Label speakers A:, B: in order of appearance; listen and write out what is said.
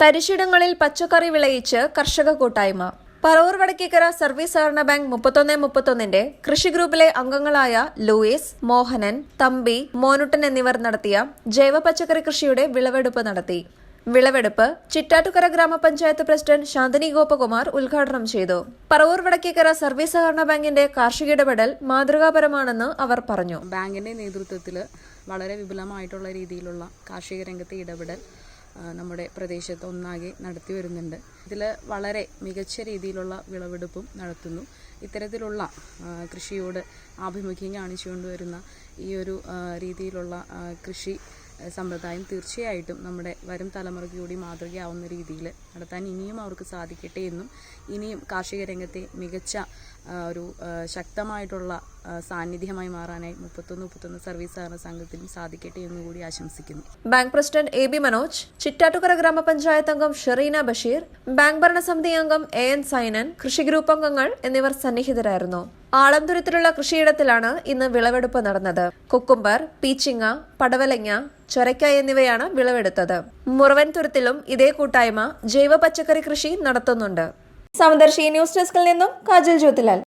A: തരിശിടങ്ങളിൽ പച്ചക്കറി വിളയിച്ച് കർഷക കൂട്ടായ്മ. പറവൂർ വടക്കേക്കര സർവീസ് സഹകരണ ബാങ്ക് മുപ്പത്തൊന്ന് മുപ്പത്തൊന്നിന്റെ കൃഷി ഗ്രൂപ്പിലെ അംഗങ്ങളായ ലൂയിസ് മോഹനൻ തമ്പി മോനുട്ടൻ എന്നിവർ നടത്തിയ ജൈവ പച്ചക്കറി കൃഷിയുടെ വിളവെടുപ്പ് നടത്തി. വിളവെടുപ്പ് ചിറ്റാറ്റുകര ഗ്രാമപഞ്ചായത്ത് പ്രസിഡന്റ് ശാന്തിനി ഗോപകുമാർ ഉദ്ഘാടനം ചെയ്തു. പറവൂർ വടക്കേക്കര സർവീസ് സഹകരണ ബാങ്കിന്റെ കാർഷിക ഇടപെടൽ മാതൃകാപരമാണെന്ന് അവർ പറഞ്ഞു.
B: ബാങ്കിന്റെ നേതൃത്വത്തിൽ വളരെ വിപുലമായിട്ടുള്ള രീതിയിലുള്ള കാർഷിക രംഗത്തെ ഇടപെടൽ നമ്മുടെ പ്രദേശത്ത് ഒന്നാകെ നടത്തി വരുന്നുണ്ട്. ഇതിൽ വളരെ മികച്ച രീതിയിലുള്ള വിളവെടുപ്പും നടത്തുന്നു. ഇത്തരത്തിലുള്ള കൃഷിയോട് ആഭിമുഖ്യം കാണിച്ചുകൊണ്ട് വരുന്ന ഈ ഒരു രീതിയിലുള്ള കൃഷി സമ്പ്രദായം തീർച്ചയായിട്ടും നമ്മുടെ വരും തലമുറയ്ക്ക് കൂടി മാതൃകയാവുന്ന രീതിയിൽ നടത്താൻ ഇനിയും അവർക്ക് സാധിക്കട്ടെ എന്നും ഇനിയും കാർഷിക രംഗത്തെ മികച്ച ഒരു ശക്തമായിട്ടുള്ള സാന്നിധ്യമായി മാറാനായി മുപ്പത്തൊന്ന് മുപ്പത്തൊന്ന് സർവീസ് സഹകരണ സംഘത്തിനും സാധിക്കട്ടെ എന്ന് കൂടി ആശംസിക്കുന്നു.
A: Bank president A B Manoj Chittattukara ഗ്രാമപഞ്ചായത്ത് അംഗം ഷെറീന ബഷീർ ബാങ്ക് ഭരണസമിതി അംഗം എ എൻ സൈനൻ കൃഷി ഗ്രൂപ്പ് അംഗങ്ങൾ എന്നിവർ സന്നിഹിതരായിരുന്നു. ആളംതുരത്തിലുള്ള കൃഷിയിടത്തിലാണ് ഇന്ന് വിളവെടുപ്പ് നടന്നത്. കുക്കുംബർ പീച്ചിങ്ങ പടവലങ്ങ ചൊരയ്ക്ക എന്നിവയാണ് വിളവെടുത്തത്. മുറവൻ തുരുത്തിലും ഇതേ കൂട്ടായ്മ ജൈവ പച്ചക്കറി കൃഷി നടത്തുന്നുണ്ട്. സമദർശി ന്യൂസ് ഡെസ്കിൽ നിന്നും കാജൽ ജ്യോതിലാൽ.